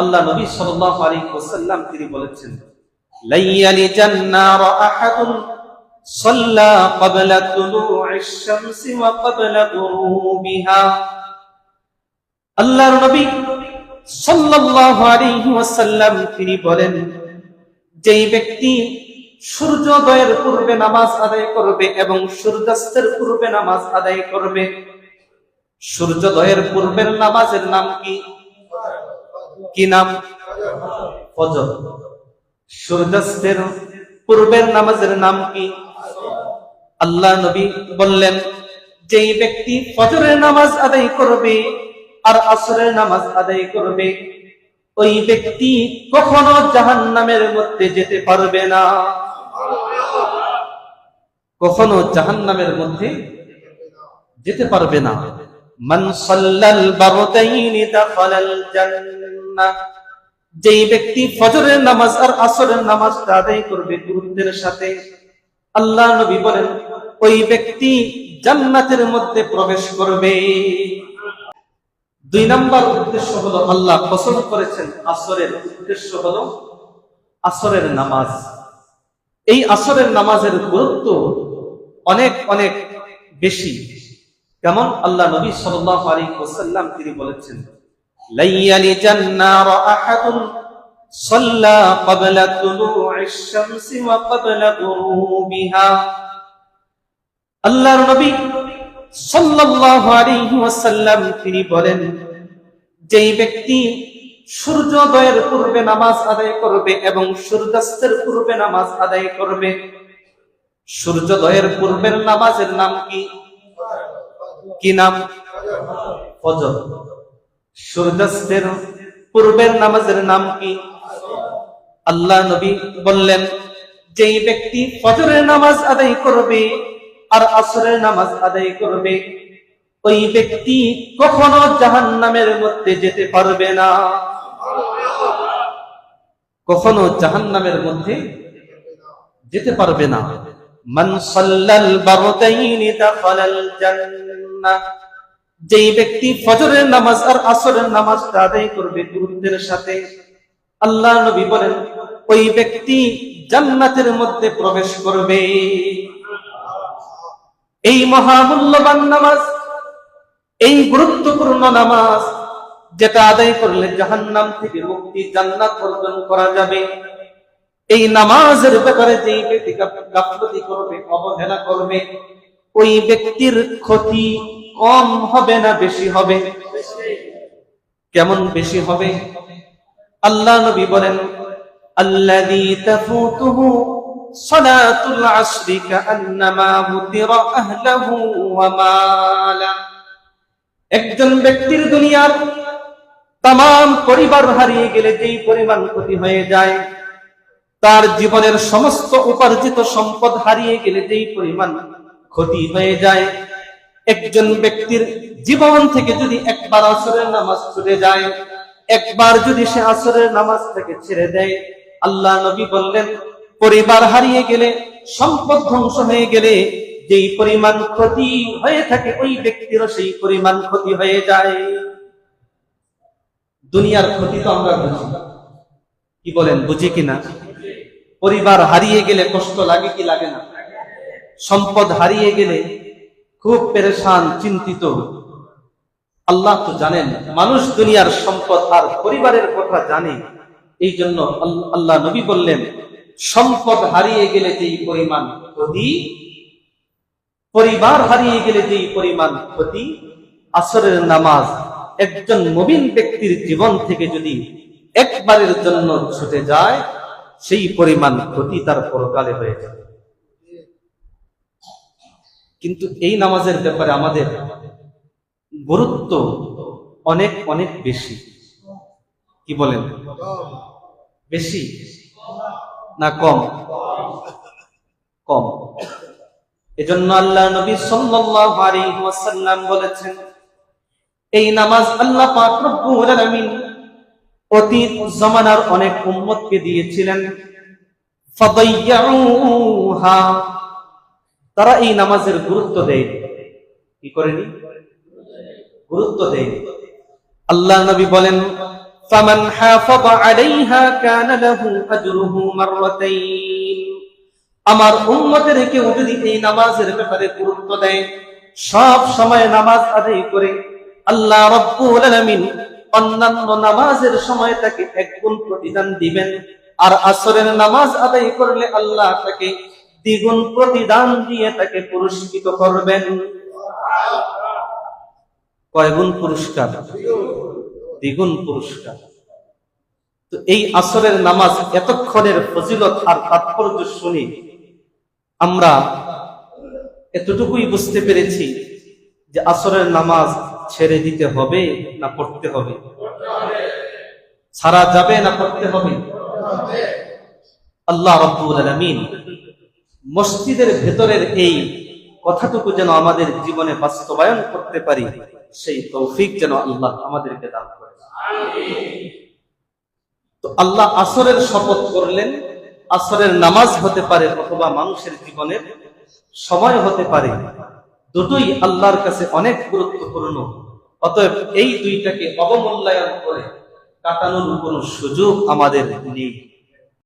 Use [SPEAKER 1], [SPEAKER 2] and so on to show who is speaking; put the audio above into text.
[SPEAKER 1] আল্লাহ নবী সাল্লাল্লাহু আলাইহি ওয়াসাল্লাম তিনি বলেছেন লাইয়ালি জান্নার আহাদুন সাল্লা ক্বাবলা তুলু'আশ শামসি ওয়া ক্বাবলা গুরুবিহা। আল্লাহর নবী সাল্লাল্লাহু আলাইহি ওয়াসাল্লাম তিনি বলেন, যেই ব্যক্তি সূর্যোদয়ের পূর্বে নামাজ আদায় করবে এবং সূর্যাস্তের পূর্বে নামাজ আদায় করবে, সূর্যোদয়ের পূর্বের নামাজের নাম কি? কি নাম? ফজর। সূর্যাস্তের পূর্বের নামাজের নাম কি? আল্লাহ নবী বললেন, যেই ব্যক্তি ফজরের নামাজ আদায় করবে আর আসরের নামাজ আদায় করবে, ওই ব্যক্তি কখনো জাহান্নামের মধ্যে যেতে পারবে না। কখনো জাহান্নামের মধ্যে যেতে পারবে না। সাল্লাল দাখালাল জান্নাহ। যেই ব্যক্তি ফজরের নামাজ আর আসরের নামাজটা আদায় করবে গুরুত্বের সাথে, আল্লাহ নবী বলেন, ওই ব্যক্তি জান্নাতের মধ্যে প্রবেশ করবে। দুই নম্বর উদ্দেশ্য হলো আল্লাহ পছন্দ করেছেন আসরের উদ্দেশ্য হলো আসরের নামাজ। এই আসরের নামাজের গুরুত্ব অনেক অনেক বেশি। কেমন আল্লাহ নবী সাল্লাল্লাহু আলাইহি ওয়াসাল্লাম তিনি বলেছেন লাইয়ালি জান্নার আহাদুন আল্লাহর নবী সাল্লাল্লাহু আলাইহি ওয়াসাল্লাম তিনি বলেন, যেই ব্যক্তি সূর্যোদয়ের পূর্বে নামাজ আদায় করবে এবং সূর্যাস্তের পূর্বে নামাজ আদায় করবে, সূর্যোদয়ের পূর্বের নামাজের নাম কি? কি নাম? ফজর। সূর্যাস্তের পূর্বের নামাজের নাম কি? আল্লাহ নবী বললেন, যেই ব্যক্তি ফজরের নামাজ আদায় করবে আর আসরের নামাজ আদায় করবে, ওই ব্যক্তি কখনো জাহান্নামের মধ্যে যেতে পারবে না। কখনো জাহান্নামের মধ্যে যেতে পারবে না। সাল্লাল জান্নাহ। যেই ব্যক্তি ফজরের নামাজ আর আসরের আদায় করবে গুরুত্বের সাথে, আল্লাহ নবী বলেন, ওই ব্যক্তি জান্নাতের মধ্যে প্রবেশ করবে। এই মহামূল্যবান নামাজ, এই গুরুত্বপূর্ণ নামাজ, যেটা আদায় করলে জাহান্নাম থেকে মুক্তি জান্নাত অর্জন করা যাবে। এই নামাজের ব্যাপারে যেই ব্যক্তি গাফলতি করবে, অবহেলা করবে, ওই ব্যক্তির ক্ষতি কম হবে না, বেশি হবে? কেমন বেশি হবে? আল্লাহ নবী বলেন, আল্লাযী তাফুতুহু সালাতুল আসরি কাআন্নামা মুতিরা আহলাহু ওয়া মালা। একজন ব্যক্তির দুনিয়ার তাম পরিবার হারিয়ে গেলে যেই পরিমাণ ক্ষতি হয়ে যায় তার জীবনের সমস্ত উপার্জিত সম্পদ হারিয়ে গেলে যেই পরিমাণ ক্ষতি হয়ে যায়, একজন ব্যক্তির জীবন থেকে যদি একবার আসরের নামাজ ছুটে যায়, একবার যদি সে আসরের নামাজ থেকে ছেড়ে দেয়, আল্লাহ নবী বললেন, পরিবার হারিয়ে গেলে, সম্পদ ধ্বংস হয়ে গেলে, যেই পরিমাণ ক্ষতি হয়ে থাকে ওই ব্যক্তিরও সেই পরিমাণ ক্ষতি হয়ে যায়। দুনিয়ার ক্ষতি তো আমরা বুঝি। কি বলেন, বুঝি কিনা? পরিবার হারিয়ে গেলে কষ্ট লাগে কি লাগে না? সম্পদ হারিয়ে গেলে খুব পেরেশান, চিন্তিত। আল্লাহ তো জানেন, মানুষ দুনিয়ার সম্পদ আর পরিবারের কথা জানে। এই জন্য আল্লাহ নবী বললেন, সম্পদ হারিয়ে গেলে যেই পরিমাণ ক্ষতি, পরিবার হারিয়ে গেলে যেই পরিমাণ ক্ষতি, আসরের নামাজ একজন নবীন ব্যক্তির জীবন থেকে যদি একবারের জন্য ছুটে যায় সেই পরিমাণ ক্ষতি তার পরকালে হয়ে যাবে। কিন্তু এই নামাজের ব্যাপারে আমাদের গুরুত্ব অনেক অনেক বেশি। কি বলেন? বেশি না কম? কম। এজন্য আল্লাহ নবী সাল্লাল্লাহু আলাইহি ওয়াসাল্লাম বলেছেন, এই নামাজ আল্লাহ পাক রব্বুল আলামিন অতীত জামানার অনেক উম্মতকে দিয়েছিলেন ফাদাইয়াউহা তারা এই নামাজের গুরুত্ব দেয় কি করেনি গুরুত্ব দেয় আল্লাহ নবী বলেন فمن حافظ عليها كان له أجره مرتين আমার উম্মতের কেউ যদি এই নামাজের ব্যাপারে গুরুত্ব দেয় সব সময় নামাজ আদায় করে আল্লাহ রব্বুল আলামিন অন্যান্য নামাজের সময় তাকে এক গুণ প্রতিদান দিবেন। আর আসরের নামাজ আদায় করলে আল্লাহ তাকে দ্বিগুণ প্রতিদান দিয়ে তাকে পুরস্কৃত করবেন। কয় গুণ পুরস্কার? দ্বিগুণ পুরস্কার। তো এই আসরের নামাজ এতক্ষণের ফজিলত আর তাৎপর্য শুনি, আমরা এতটুকুই বুঝতে পেরেছি যে আসরের নামাজ ছেড়ে দিতে হবে না পড়তে হবে? ছাড়া যাবে না পড়তে হবে? আল্লাহ রব্বুল আলামিন মসজিদের ভেতরের এই কথাটুকু যেন আমাদের জীবনে বাস্তবায়ন করতে পারি, সেই তৌফিক যেন আল্লাহ আমাদেরকে দান করে। তো আল্লাহ আসরের শপথ করলেন, আসরের নামাজ হতে পারে অথবা মানুষের জীবনের সময় হতে পারে দুটোই আল্লাহর কাছে অনেক গুরুত্বপূর্ণ। অতএব এই দুইটাকে অবমূল্যায়ন করে কাটানোর কোনো সুযোগ আমাদের নেই।